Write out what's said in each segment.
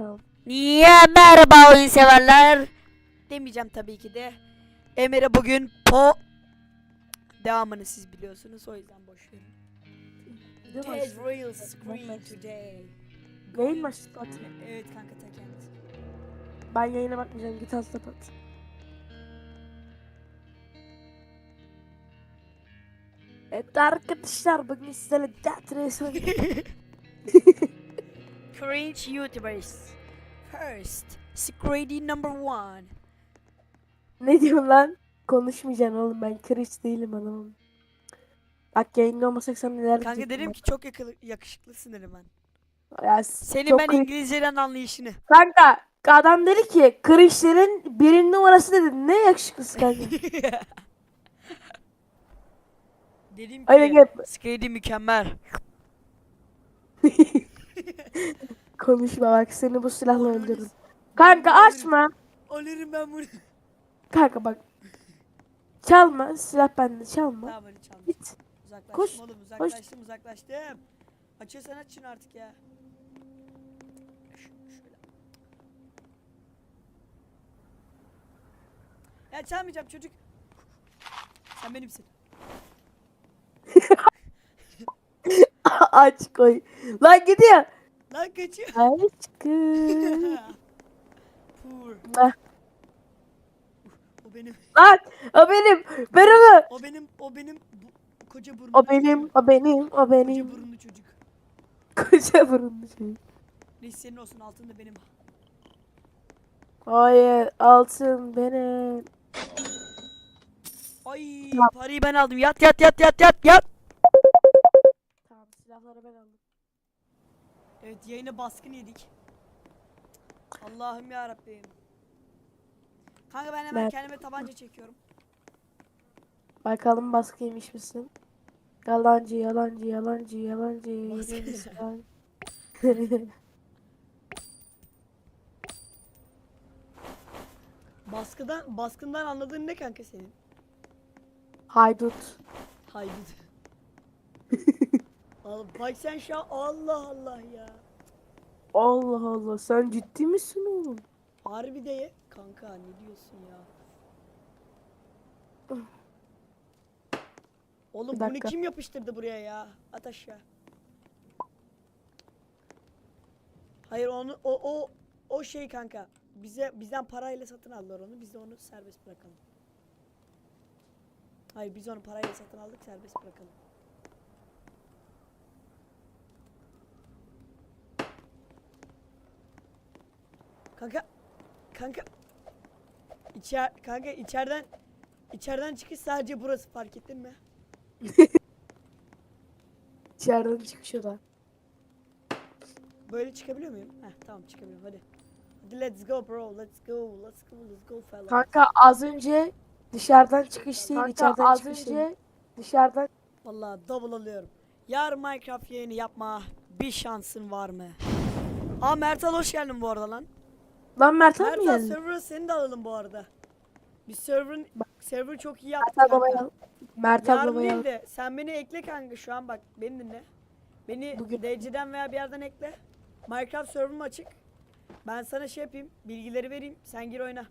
Tamam. Niye merhaba oyun severler? Demeyeceğim tabii ki de. Emir'e bugün po devamını siz biliyorsunuz o yüzden boş verin. Ted real screen today. Yayın başladı at. Evet kanka kendisi. Ben yayına bakmayacağım. Git hasta at. Evet arkadaşlar bugün sizlerle Death Race Cringe YouTubers. First, Scrady number one. ne diyorsun lan? Konuşmayacaksın oğlum ben cringe değilim adamım. Bak yayında olmasak sen neler Kanka dedim ki çok yakı- yakışıklısın dedim ben. Ya, Senin çok ben cringe- İngilizceden anlayışını. Kanka adam dedi ki cringe'lerin birinin numarası dedi. Ne yakışıklısı kanka. Dedim ki. Scrady mükemmel. Konuşma bak seni bu silahla öldürürüm. Kanka açma. Alırım ben bunu. Kanka bak. Çalma. Silah bende çalma. tamam hadi çaldım. Git. Uzaklaştım Koş, oğlum uzaklaştım uzaklaştım. Açıyorsan aç şunu artık ya. Ya çalmayacağım çocuk. Sen benimsin. Aç koy. Lan gidiyor. Lan kaçıyor. Aşkım. Pur. Heh. O benim. Lan o benim. Ben onu. O benim. O benim. Bu, koca burunlu. O benim. O benim. O Koca benim. burunlu çocuk. Koca burunlu şey. Neyse senin olsun altında benim. Hayır. Altın benim. Ay parayı ben aldım. Yat yat yat yat yat yat. Tamam silahları ben aldım. Evet yayına baskın yedik. Allah'ım ya Rabbim. Kanka ben hemen Ben- kendime tabanca çekiyorum. Bakalım baskıymış mısın? Yalancı, yalancı, yalancı, yalancı. Baskı. misin? Baskıdan baskından anladığın ne kanka senin? Haydut. Haydut. Al, bak sen şu an Allah Allah ya. Allah Allah sen ciddi misin oğlum? Harbi de ye. Kanka ne diyorsun ya? Oğlum Bir bunu dakika. kim yapıştırdı buraya ya? At aşağı. Hayır onu o o o şey kanka. Bize bizden parayla satın aldılar onu. Biz de onu serbest bırakalım. Hayır biz onu parayla satın aldık serbest bırakalım. Kanka kanka İçer kanka içeriden içeriden çıkış sadece burası fark ettin mi? İçeriden çıkıyor da. Böyle çıkabiliyor muyum? Heh tamam çıkabiliyorum hadi. Hadi let's go bro let's go let's go let's go fella. Kanka az önce dışarıdan çıkış değil Kanka, içeriden az çıkış önce değil. Dışarıdan Vallahi double alıyorum. Yarın Minecraft yayını yapma bir şansın var mı? Aa Mertal hoş geldin bu arada lan. Lan Mert abi mi Mertal geldi? server'ı seni de alalım bu arada. Biz server'ın server çok iyi yaptık Mert kanka. babaya al. Mert Yarın al. de sen beni ekle kanka şu an bak beni dinle. Beni Bugün- DC'den veya bir yerden ekle. Minecraft server'ım açık. Ben sana şey yapayım, bilgileri vereyim. Sen gir oyna.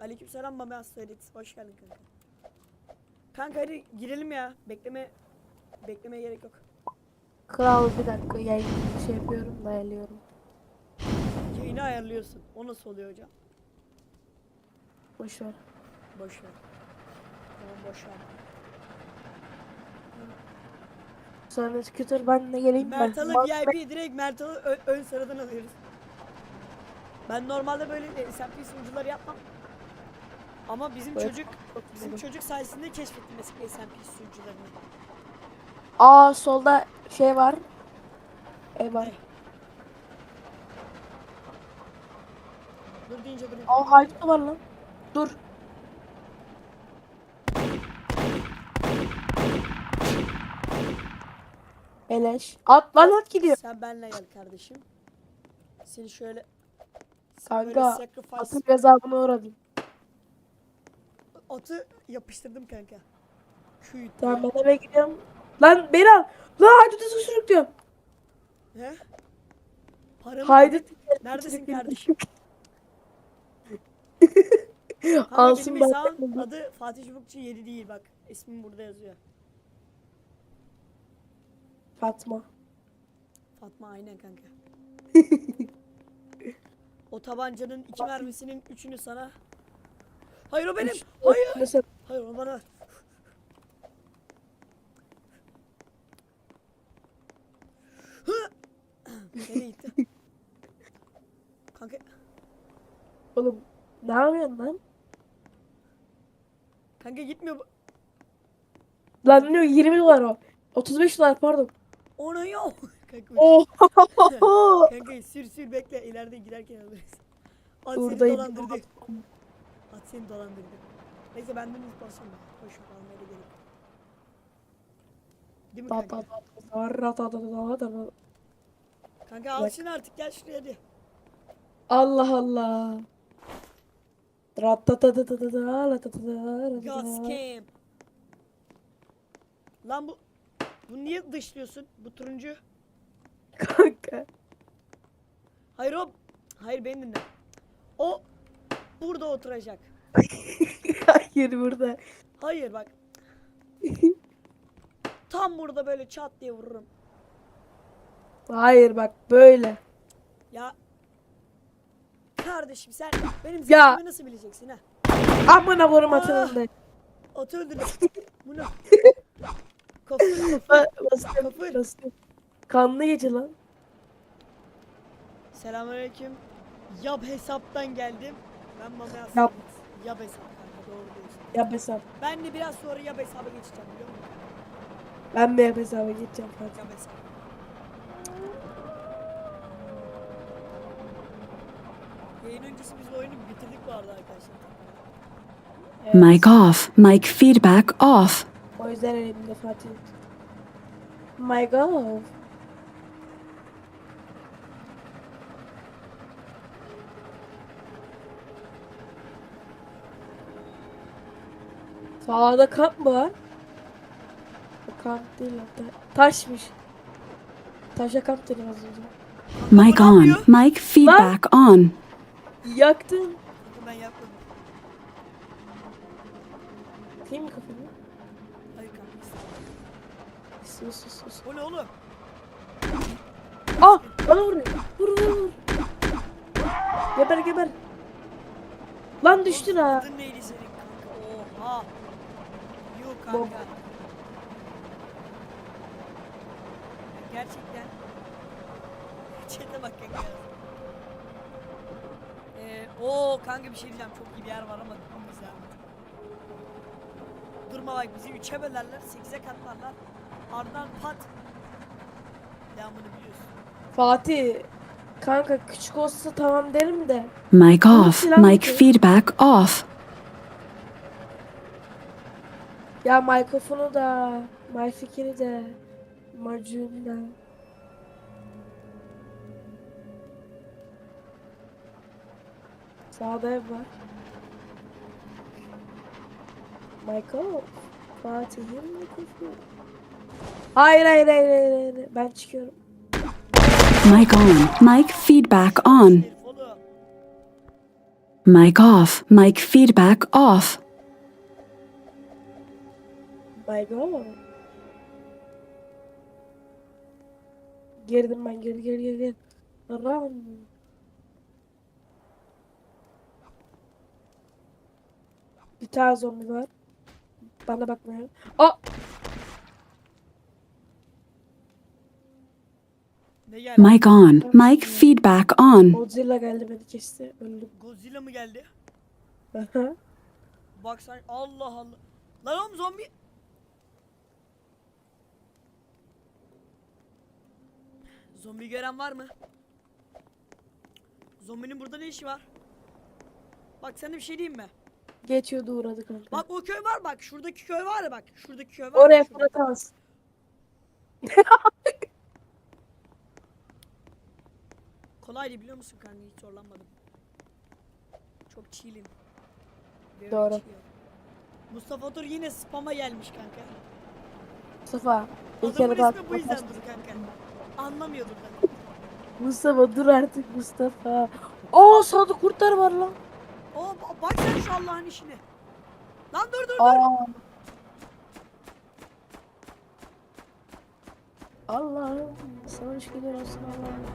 Aleykümselam Mami Aslanit. Hoş geldin kanka. Kanka hadi girelim ya. Bekleme beklemeye gerek yok. Kral bir dakika yayın şey yapıyorum dayalıyorum. Yayını ayarlıyorsun. O nasıl oluyor hocam? Boş ver. Boş ver. Tamam boş ver. Sonra scooter ben de geleyim ben. Mertal'ı Bak- VIP direkt Mertal'ı ö- ön sıradan alıyoruz. Ben normalde böyle SMP sunucuları yapmam. Ama bizim Evet, çocuk bizim çocuk sayesinde keşfettim eski SMP sunucularını. Aa solda şey var. Ev var. Dur deyince durayım. Aa haydut var lan. Dur. Eleş. At lan at gidiyor. Sen benle gel kardeşim. Seni şöyle Kanka sacrifice atın gazabına uğradım. atı yapıştırdım kanka. Şu Tamam ben eve gidiyorum. Lan beni al. Lan haydutu sürüklüyorum. He? Paramı Haydi. Neredesin kardeşim? Kanka Alsın benim bak. hesabın adı Fatih Çubukçu 7 değil bak. İsmim burada yazıyor. Fatma. Fatma aynen kanka. o tabancanın iki mermisinin üçünü sana. Hayır o benim. Hayır. Mesela Hayır o bana. Hı! Nereye gitti? Kanka oğlum ne yapıyorsun lan? Kanka gitmiyor bu. Lan ne 20 dolar o. 35 dolar pardon. Ona yok. Kanka, Oh. kanka sür sür bekle ileride giderken alırız. At seni Buradayım. dolandırdı. At seni dolandırdı. Neyse benden ispansın da. Boş ver almaya da gerek. yok. Değil mi Ta kanka? al şunu artık gel şuraya hadi. Allah Allah. Gas camp. Lan bu bu niye dışlıyorsun? Bu turuncu. Kanka. Hayır o. Hayır beni dinle. O burada oturacak. Hayır burada. Hayır bak. Tam burada böyle çat diye vururum. Hayır bak böyle. Ya kardeşim sen benim zevkimi nasıl bileceksin ha? Amına koyayım Aa. atılında. Atı. Bu ne? Kapı. Kanlı gece lan. Selamünaleyküm. Yab hesaptan geldim. Ben bana yazdım. Yap. Yab hesap kanka doğru diyorsun. Yap hesap. Ben de biraz sonra yab hesaba geçeceğim biliyor musun? Ben mi yap hesaba geçeceğim kanka. Yab hesap. Yayın öncesi biz bu oyunu bitirdik bu arada arkadaşlar. Evet. Mic off. Mic feedback off. O yüzden elimde Fatih. My God. Sağda kamp mı var? O kamp değil hatta. Taşmış. Taşa kamp dedim az önce. Mic on. Mic feedback on. Yaktın. Kanka ben yapmadım. Değil mi kafanı? Hayır kanka. Sus sus sus. O ne oğlum? Ah! Bana vuruyor. Vur vur vur. Geber geber. Lan düştün ha. Adın neydi senin kanka? Oha. Yok Bom. kanka. Gerçekten. Çete bak kanka. Ee, o kanka bir şey diyeceğim. Çok iyi bir yer var ama biz ya. Durma bak bizi üçe bölerler, sekize katlarlar. Ardından pat. Devamını biliyorsun. Fatih. Kanka küçük olsa tamam derim de. Mic off. silah Mic feedback off. Ya mikrofonu da, my fikri de, macunu da. Sağda ev var. Michael. Fatih'in mikrofonu. Hayır hayır hayır hayır hayır. Ben çıkıyorum. Mic on. Mic feedback on. Mic off. Mic feedback off. God. Girdim ben gir gir gir gir. Run. Tane zombi var. Bana bakmıyor. Aa! Mic on. Mic feedback on. Godzilla geldi beni kesti. Öldüm. Godzilla mı geldi? Aha. Bak sen Allah Allah. Lan oğlum zombi. Zombi gören var mı? Zombinin burada ne işi var? Bak sana bir şey diyeyim mi? Geçiyordu uğradı kanka. Bak o köy var bak. Şuradaki köy var ya bak. Şuradaki köy var. Oraya ya, şurada. Fırat alsın. Kolaydı biliyor musun kanka hiç zorlanmadım. Çok chill'im. Very Doğru. chill. Mustafa Tur yine spam'a gelmiş kanka. Mustafa. Bir kere Adamın daha ismi bu kanka. Anlamıyordur kanka. Mustafa dur artık Mustafa. Oo sağda kurtlar var lan. Oo ba- bak sen şu Allah'ın işine. Lan dur dur dur. Aa. Allah'ım sana şükürler olsun Allah'ım.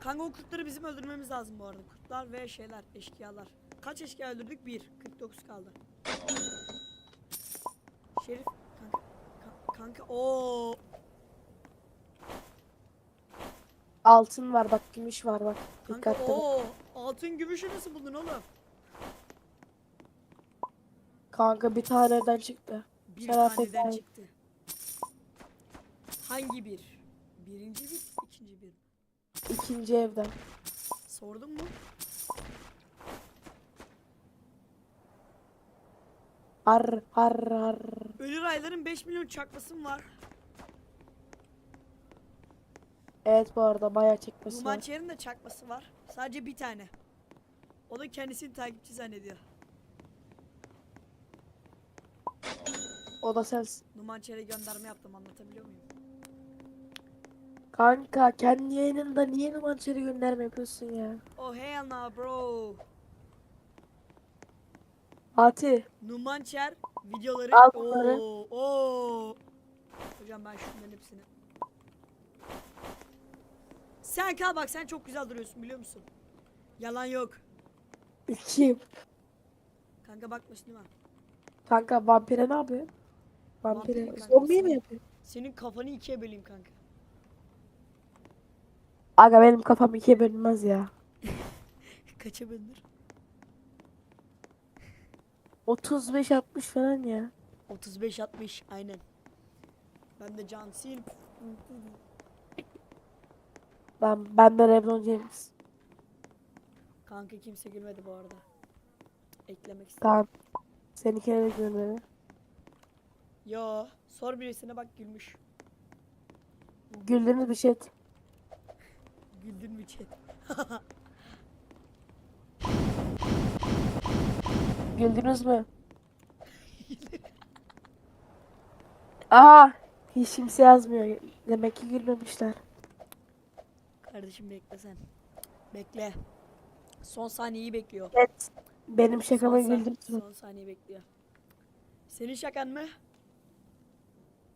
Kanka o kurtları bizim öldürmemiz lazım bu arada. Kurtlar ve şeyler, eşkıyalar. Kaç eşkıya öldürdük? 1. 49 kaldı. Şerif kanka. ka- kanka o Altın var bak gümüş var bak. kanka Dikkatli. bak. o altın gümüşü nasıl buldun oğlum? Kanka bir tane evden çıktı. Bir Şeref taneden olsun. çıktı. Hangi bir? Birinci bir, ikinci bir. İkinci evden. Sordun mu? Har har har. Ölü rayların 5 milyon çakması mı var? Evet bu arada bayağı çekmesi var. Numançer'in de çakması var. Sadece bir tane. O da kendisini takipçi zannediyor. O da sensin. Numançer'e gönderme yaptım anlatabiliyor muyum? Kanka kendi yayınında niye numarçeri gönderme yapıyorsun ya? Oh hell no bro. Fatih. Numançer videoları. Al bunları. Oo, oo. Hocam ben şunların hepsini. Sen kal bak sen çok güzel duruyorsun biliyor musun? Yalan yok. Kim? Kanka bakmasın değil mi? Kanka vampire ne yapıyor? Vampir Vampire. mi kanka? Zombi mi yapıyor? Senin kafanı ikiye böleyim kanka. Aga benim kafam ikiye bölünmez ya. Kaça bölünür? 35-60 falan ya. 35-60 aynen. Ben de Can Sil. Ben, ben de Lebron James. Kanka kimse gülmedi bu arada. Eklemek istedim. Tamam. Seninkine de gönderelim. Yo, sor birisine bak gülmüş. Güldüğünüz bir şey. Güldün mü chat? Güldünüz mü? Aa! Hiç kimse yazmıyor. Demek ki gülmemişler. Kardeşim bekle sen. Bekle. Son saniyeyi bekliyor. Evet. Benim şakama son, mü? son saniye bekliyor. Senin şakan mı?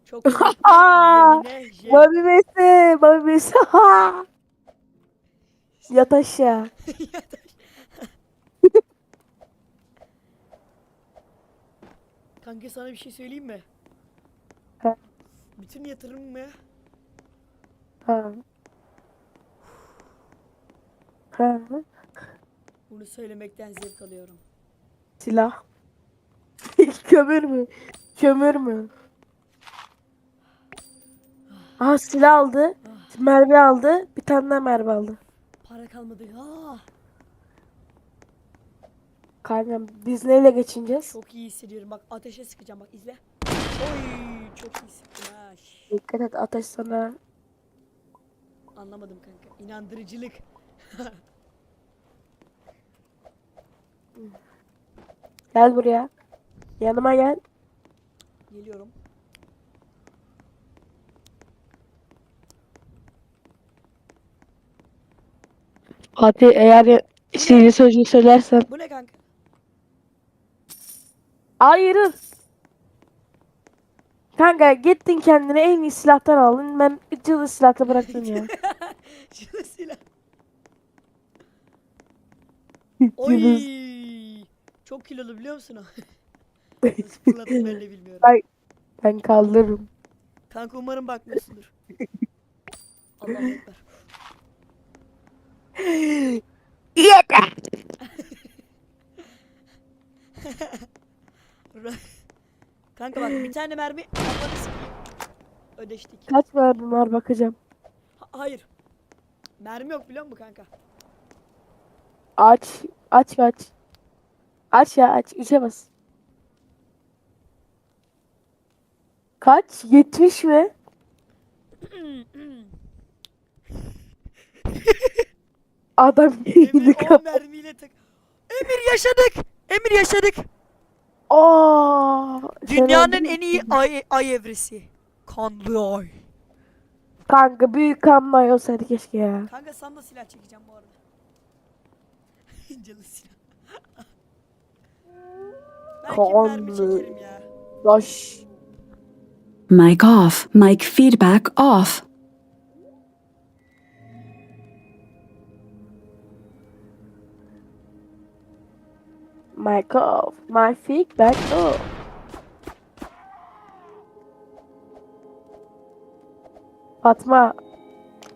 Çok. Mami Messi! Mami Messi! Yat aşağı. Kanka sana bir şey söyleyeyim mi? Ha. Bütün yatırımımı Ha. Bunu söylemekten zevk alıyorum. Silah. Kömür mü? Kömür mü? Aha silah aldı. Mermi aldı. Bir tane daha mermi aldı. Para kalmadı. Ah, Kankam biz neyle geçineceğiz? çok iyi hissediyorum. Bak ateşe sıkacağım bak izle. Oy çok iyi sıktım ha. Dikkat et ateş sana. Anlamadım kanka. İnandırıcılık. Gel buraya. Yanıma gel. Geliyorum. Fatih eğer sihirli sözcüğü söylersen. Bu ne kanka? Hayır. Kanka gittin kendine en iyi silahtan aldın. Ben cılız silahla bıraktım ya. Şunu silah. Cılız. Oy. Çok kilolu biliyor musun o? Nasıl fırlattım ben de bilmiyorum. Ay. Ben kaldırırım. Kanka umarım bakmıyorsundur. Allah'a ekber. Yeter. Kanka bak bir tane mermi kafanı. Ödeştik. Kaç mermim var bakacağım. Ha- hayır. Mermi yok biliyor musun kanka? Aç. Aç aç. Aç ya aç. Üçe bas. Kaç? 70 mi? Adam Emir yedi 10 mermiyle tak. Emir yaşadık. Emir yaşadık. Aa, Dünyanın en iyi ay, ay evresi. kanlı ay. Kanka büyük kanma olsaydı keşke ya. Kanka sana da silah çekeceğim bu arada. Canı silah. Belki mermi Kanlı. çekerim ya. Baş. Mic off. Mic feedback off. My cough. My feedback off. Fatma.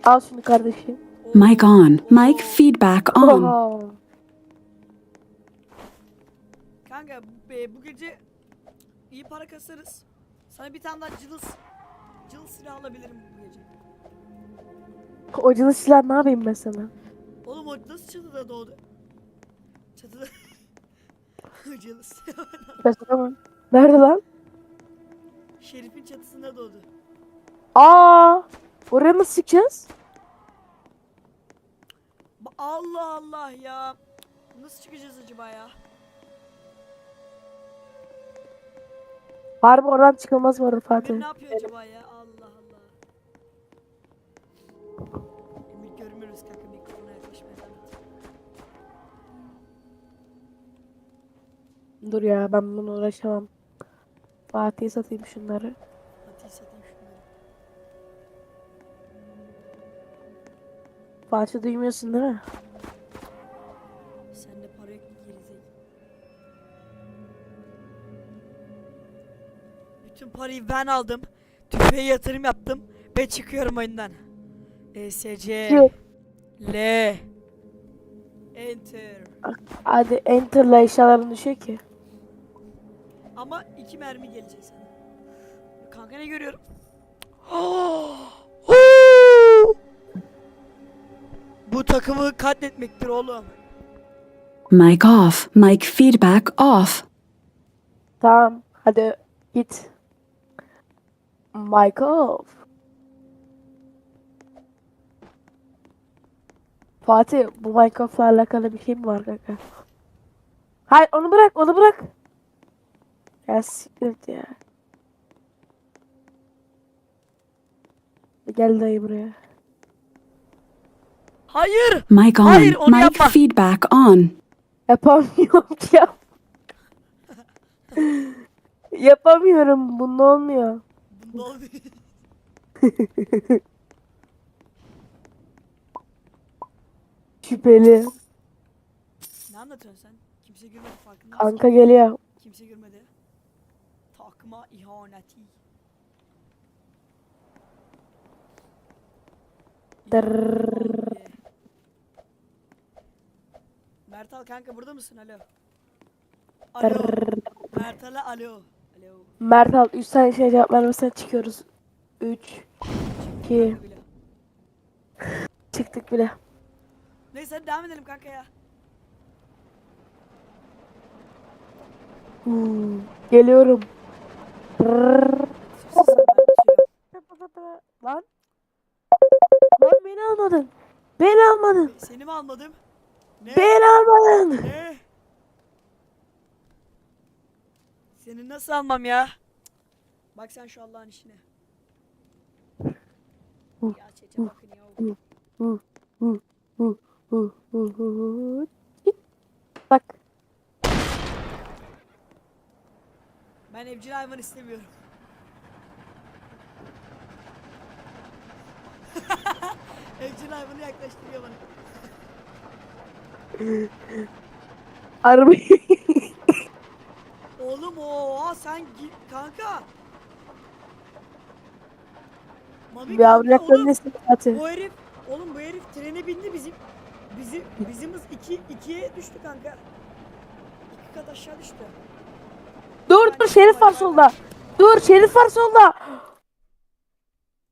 Al şunu kardeşim. Mic on. Mic feedback on. Oha. Kanka e, bu gece iyi para kasarız. Sana bir tane daha cılız cılız silah alabilirim bu gece. Hocalı silah ne yapayım ben sana? Oğlum o nasıl çatıda doğdu? Çatıda cılız silah. Sana Nerede lan? Şerif'in çatısında doğdu. Aa! Oraya nasıl çıkacağız? Allah Allah ya. Nasıl çıkacağız acaba ya? Harbi oradan çıkılmaz mı orada Emir Fatih? ne yapıyor acaba ya? Allah Allah. Emir görmüyoruz kanka mikrofona yaklaşmaya zahmet. Dur ya ben bunu uğraşamam. Fatih'e satayım şunları. Fatih satayım şunları. Fatih duymuyorsun değil mi? Parayı ben aldım. Tüfeğe yatırım yaptım. Ve çıkıyorum oyundan. ESC Çık. L Enter. Hadi enter'la eşyaların düşüyor ki. Ama iki mermi gelecek sana. Kanka ne görüyorum? Bu takımı katletmektir oğlum. Mic off. Mic feedback off. Tamam hadi git. Mic off. Fatih bu Minecraft'la alakalı bir şey mi var kanka? Hayır onu bırak onu bırak. Ya siktir ya. Gel dayı buraya. Hayır. Mic on. Hayır, onu Mic yapma. feedback on. Yapamıyorum yap. Yapamıyorum. Bunda olmuyor. Olmuyor. Şüpheli. ne anlatıyorsun sen? Kimse görmedi farkında mısın? Kanka geliyor. Kimse görmedi. Takma ihaneti. Dırrrr. Mertal kanka burada mısın? Alo. Alo. Mertal'e alo. Mert al 3 tane şey cevap vermezsen çıkıyoruz. 3 2 Kanka bile. çıktık bile. Neyse hadi devam edelim kanka ya. Hmm, Geliyorum. Lan. Lan beni almadın. Beni almadın. Seni mi almadım? Ne? Beni almadın. Ne? Seni nasıl almam ya? Bak sen şu Allah'ın işine. Ya çeçe bakın ya. Bak. Ben evcil hayvan istemiyorum. evcil hayvanı yaklaştırıyor bana. Arabayı. Oğlum o sen git kanka. Mami Bir kanka avlayacakların oğlum. nesin Fatih? Bu herif, oğlum bu herif trene bindi bizim. Bizim bizimiz iki ikiye düştü kanka. İki kat aşağı düştü. Dur dur şerif var solda. Dur şerif var solda.